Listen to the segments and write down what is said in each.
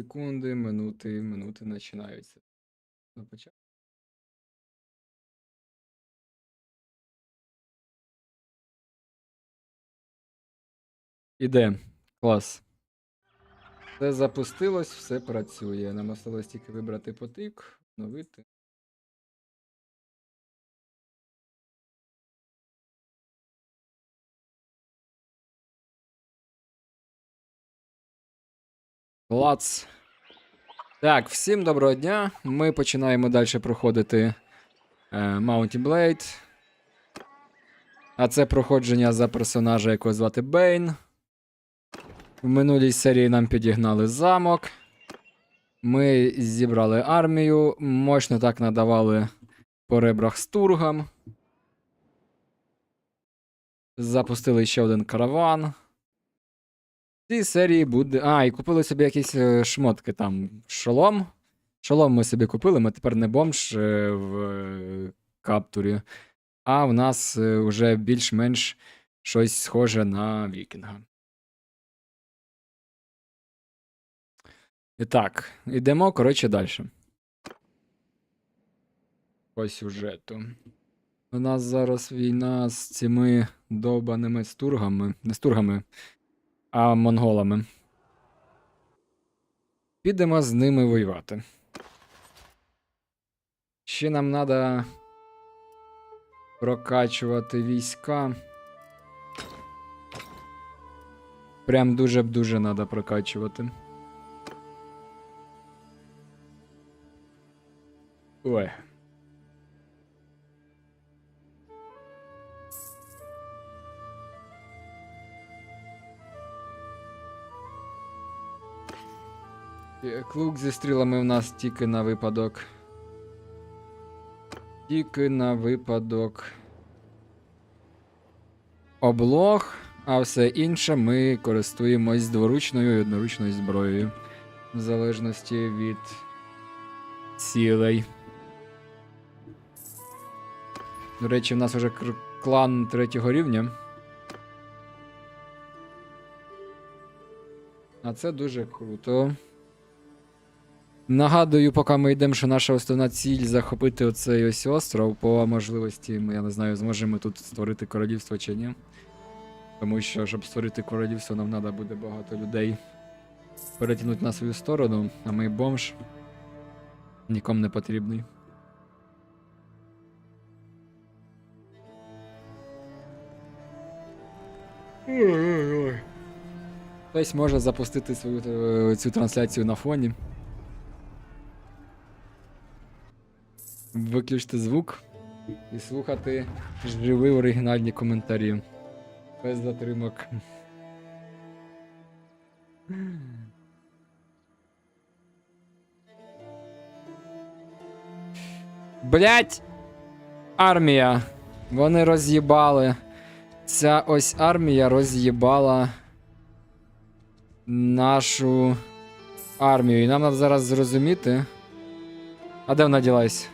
Секунди, минути, минути починаються. На початку. Іде. Клас. Все запустилось, все працює. Нам осталось тільки вибрати потик, новити. Клац. Так, всім доброго дня. Ми починаємо далі проходити е, Mountain Blade. А це проходження за персонажа, якого звати Бейн. В минулій серії нам підігнали замок. Ми зібрали армію, мощно так надавали по ребрах стургам. Запустили ще один караван. Цій серії буде. А, і купили собі якісь е, шмотки там. Шолом. Шолом ми собі купили, ми тепер не бомж е, в е, каптурі, а в нас вже більш-менш щось схоже на вікінга. І так, йдемо, коротше, далі. По сюжету. У нас зараз війна з цими довбаними стургами. Не стургами, а монголами. Підемо з ними воювати. Ще нам треба прокачувати війська. Прям дуже б дуже треба прокачувати. Ой. Клук зі стрілами в нас тільки на випадок. Тільки на випадок. Облог, а все інше ми користуємось дворучною і одноручною зброєю. В залежності від цілей. До речі, в нас кр- клан третього рівня. А це дуже круто. Нагадую, поки ми йдемо, що наша основна ціль захопити оцей ось остров. По можливості, я не знаю, зможемо тут створити королівство чи ні. Тому що, щоб створити королівство, нам треба буде багато людей перетягнути на свою сторону, а ми бомж. Нікому не потрібний. Хтось може запустити свою е, цю трансляцію на фоні. Виключити звук і слухати живі оригінальні коментарі. Без затримок. Блять! Армія. Вони роз'їбали. Ця ось армія роз'їбала нашу армію. І нам треба зараз зрозуміти. А де вона ділась?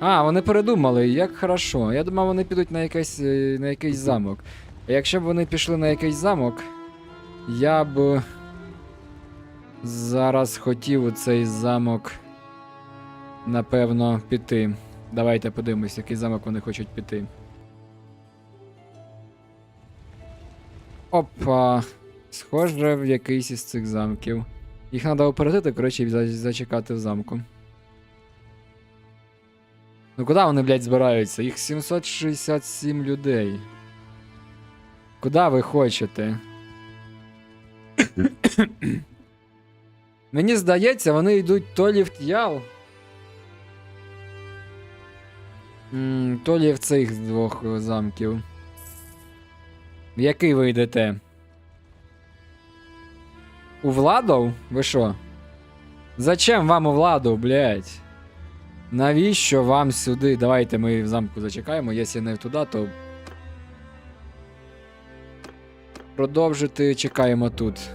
А, вони передумали, як хорошо. Я думав, вони підуть на якийсь, е, на якийсь замок. А якщо б вони пішли на якийсь замок, я б зараз хотів у цей замок, напевно, піти. Давайте подивимось, який замок вони хочуть піти. Опа. Схоже, в якийсь із цих замків. Їх треба опередити, коротше, і зачекати в замку. Ну куди вони, блядь, збираються? Їх 767 людей. Куди ви хочете? Мені здається, вони йдуть то лі в Т'ял. То лі в цих з двох замків. В який ви йдете? У Владов? Ви що? Зачем вам у Владов, блядь? Навіщо вам сюди? Давайте ми в замку зачекаємо. Якщо не туди, то. Продовжити чекаємо тут.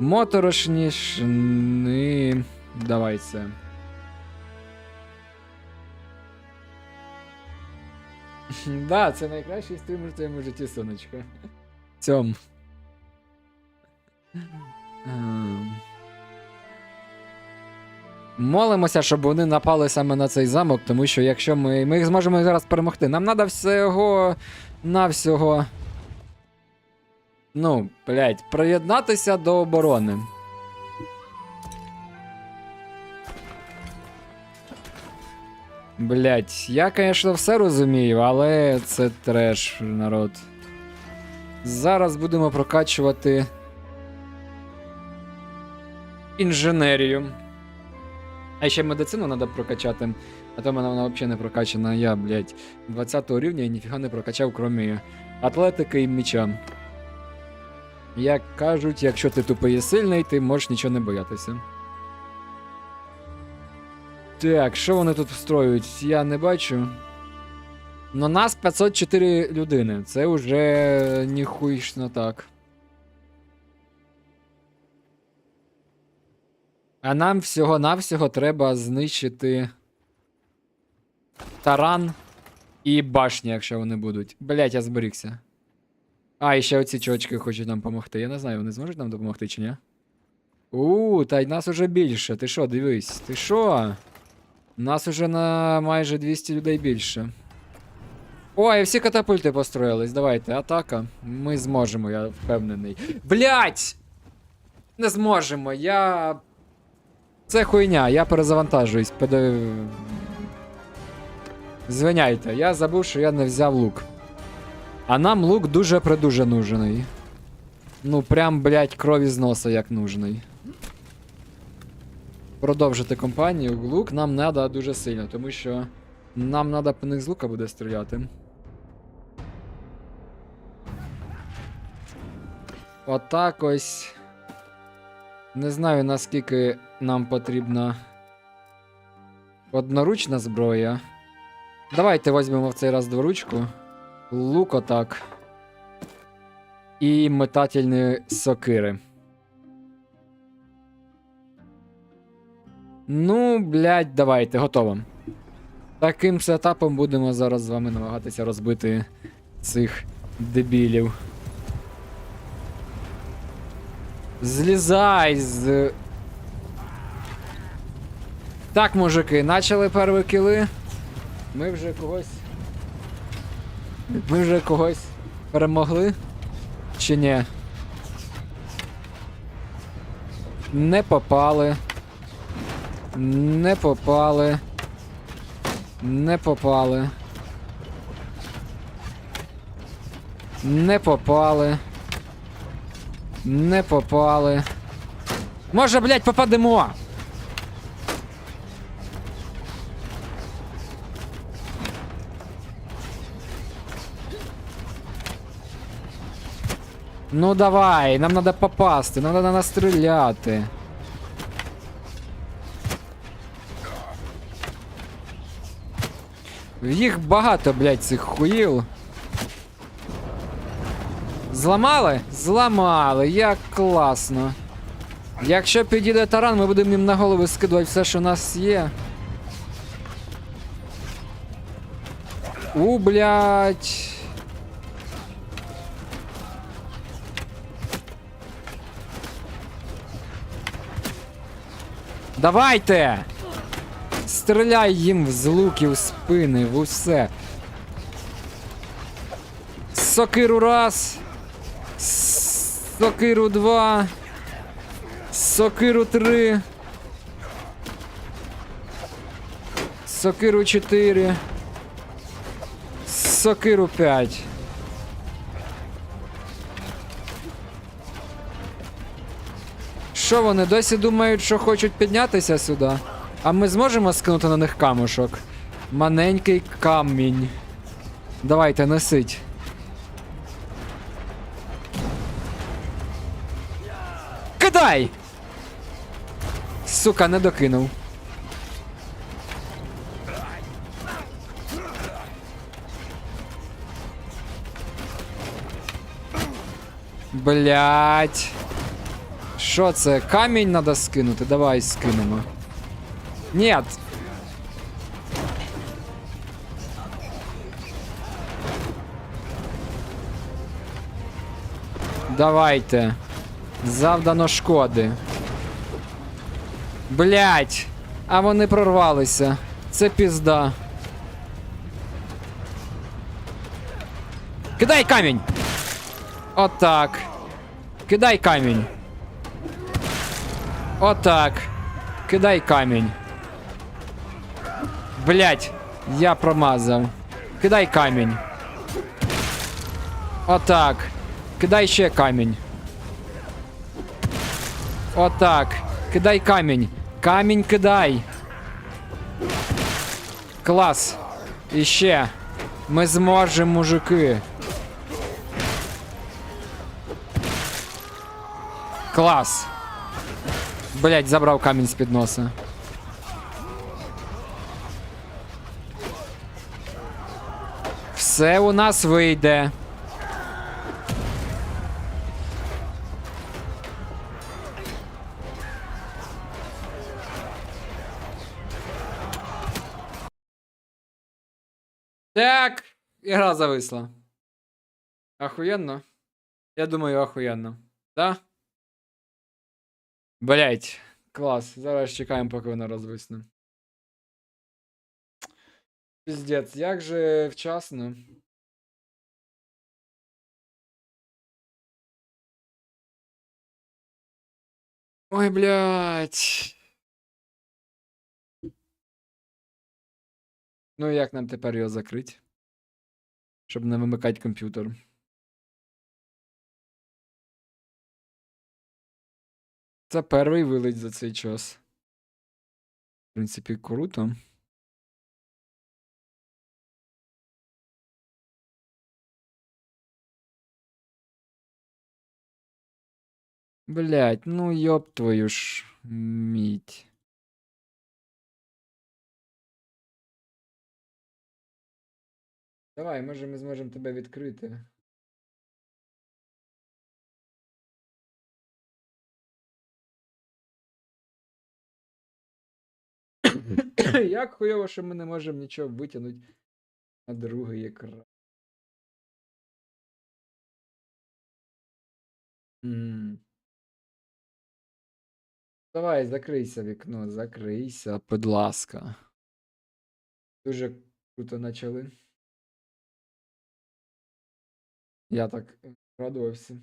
Моторошні шни. Це. Да, це найкращий стрім в твоєму житті, сонечко. Цьом. Молимося, щоб вони напали саме на цей замок, тому що якщо ми. Ми їх зможемо зараз перемогти. Нам треба всього навсього. Ну, блядь, приєднатися до оборони. Блять, я, конечно, все розумію, але це треш, народ. Зараз будемо прокачувати інженерію. А ще медицину треба прокачати. А то в мене вона взагалі не прокачана. Я, блядь, 20 рівня і ніфіга не прокачав, крім атлетики і міча. Як кажуть, якщо ти тупий і сильний, ти можеш нічого не боятися. Так, що вони тут встроюють? Я не бачу. Но нас 504 людини. Це вже ніхуйшно так. А нам всього-навсього треба знищити таран і башні, якщо вони будуть. Блять, я зберігся. А, і ще оці чувачки хочуть нам допомогти. Я не знаю, вони зможуть нам допомогти чи ні? У, та й нас уже більше. Ти що, дивись? Ти що? Нас уже на майже 200 людей більше. Ой, всі катапульти построїлись. Давайте, атака. Ми зможемо, я впевнений. Блять! Не зможемо, я. Це хуйня, я перезавантажуюсь. Пед... Звиняйте, я забув, що я не взяв лук. А нам лук дуже придуже нужний. Ну, прям, блять, крові з носа як нужний. Продовжити компанію. Лук нам треба дуже сильно, тому що нам треба по них з лука буде стріляти. Отак ось. Не знаю наскільки нам потрібна одноручна зброя. Давайте візьмемо в цей раз дворучку. Лук отак. І метательні сокири. Ну, блядь, давайте, готово. Таким сетапом будемо зараз з вами намагатися розбити цих дебілів. Злізай з. Так, мужики, почали перші кіли. Ми вже когось. Ми вже когось перемогли? Чи ні? Не попали. Не попали. Не попали. Не попали. Не попали. Може, блядь, попадемо. Ну давай, нам треба попасти, нам треба настріляти. Їх багато, блядь, цих хуїл. Зламали? Зламали, як класно. Якщо підійде таран, ми будемо їм на голову скидувати все, що у нас є. У, блядь. Давайте! Стріляй їм з луків, спини, в усе. Сокиру раз. Сокиру два. Сокиру три. Сокиру чотири. Сокиру п'ять. Що вони досі думають, що хочуть піднятися сюди? А ми зможемо скинути на них камушок? Маленький камінь. Давайте, несить. Кидай! Сука, не докинув. Блять. Що це? Камінь треба скинути? Давай скинемо. Нет. Давайте. Завдано шкоди. Блять. А вони прорвалися. Це пізда. Кидай камінь! Отак. Кидай камінь. Отак. Кидай камінь. Блять, я промазав. Кидай камінь. Отак. Кидай ще камінь. Отак. Кидай камінь. Камінь кидай. Клас. І ще. Ми зможемо, мужики. Клас. Блять, забрав камінь з-під носа. Все у нас вийде. Так, ігра зависла. Охуєнно? Я думаю, охуєнно. Да? Блять, клас. Зараз чекаємо, поки вона розвисне. Піздець, як же вчасно. Ой, блядь. Ну як нам тепер його закрити? Щоб не вимикати комп'ютер. Це перший вилить за цей час. В принципі, круто. Блять, ну ёб твою ж мідь. Давай, може ми зможемо тебе відкрити. Як хуйово, що ми не можемо нічого витягнути на другий екран. Давай, закрийся вікно, закрийся, будь ласка. Дуже круто почали. Я так е, радувався.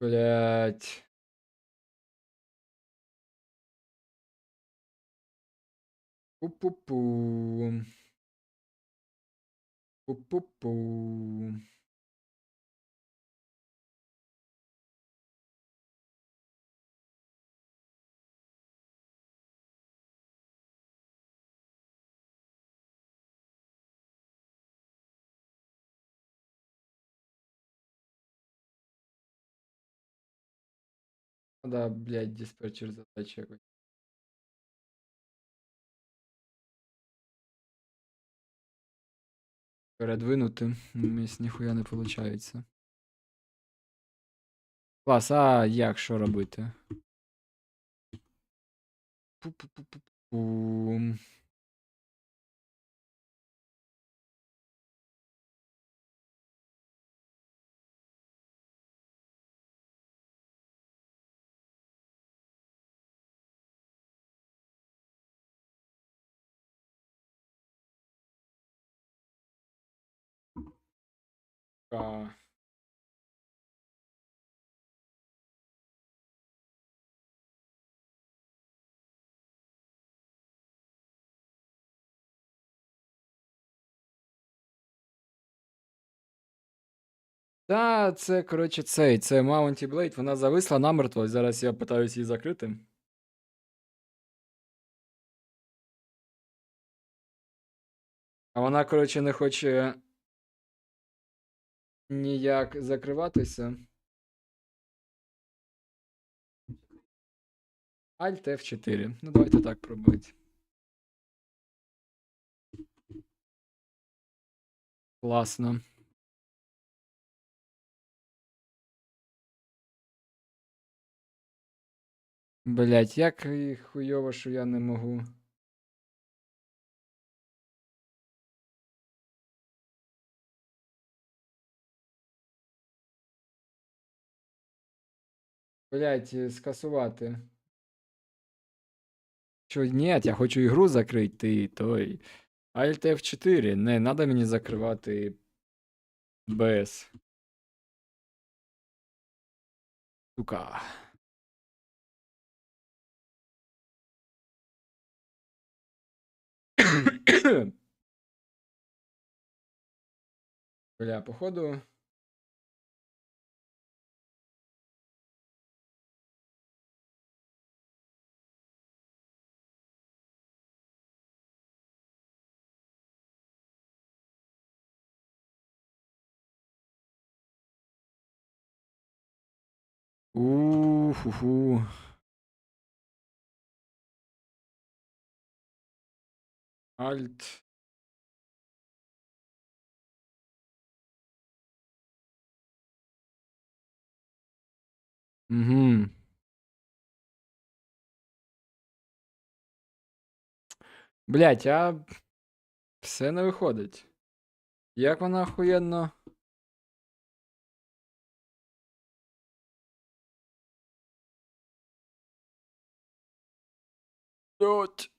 Блять. Пу-пу-пу. Пу-пу-пу. Да, блядь, диспетчер задача якось. Передвинути. Мені ніхуя не виходить. Клас, а як що робити? Пу-пу-пу-пу-пу. А. Та, це, коротше, цей, це Mounty Blade, вона зависла намертво. Зараз я питаюсь її закрити. А вона, коротше, не хоче ніяк закриватися. Alt F4. Ну, давайте так пробувати. Класно. Блять, як хуйово, що я не можу. Блять, е, скасувати. Що, ні, я хочу ігру закрити, ти той. Alt F4, не треба мені закривати без. Сука. Бля, походу. У-ху-ху. Альт. Угу. Блять, а все не виходить. Як вона охуєнно. Блять.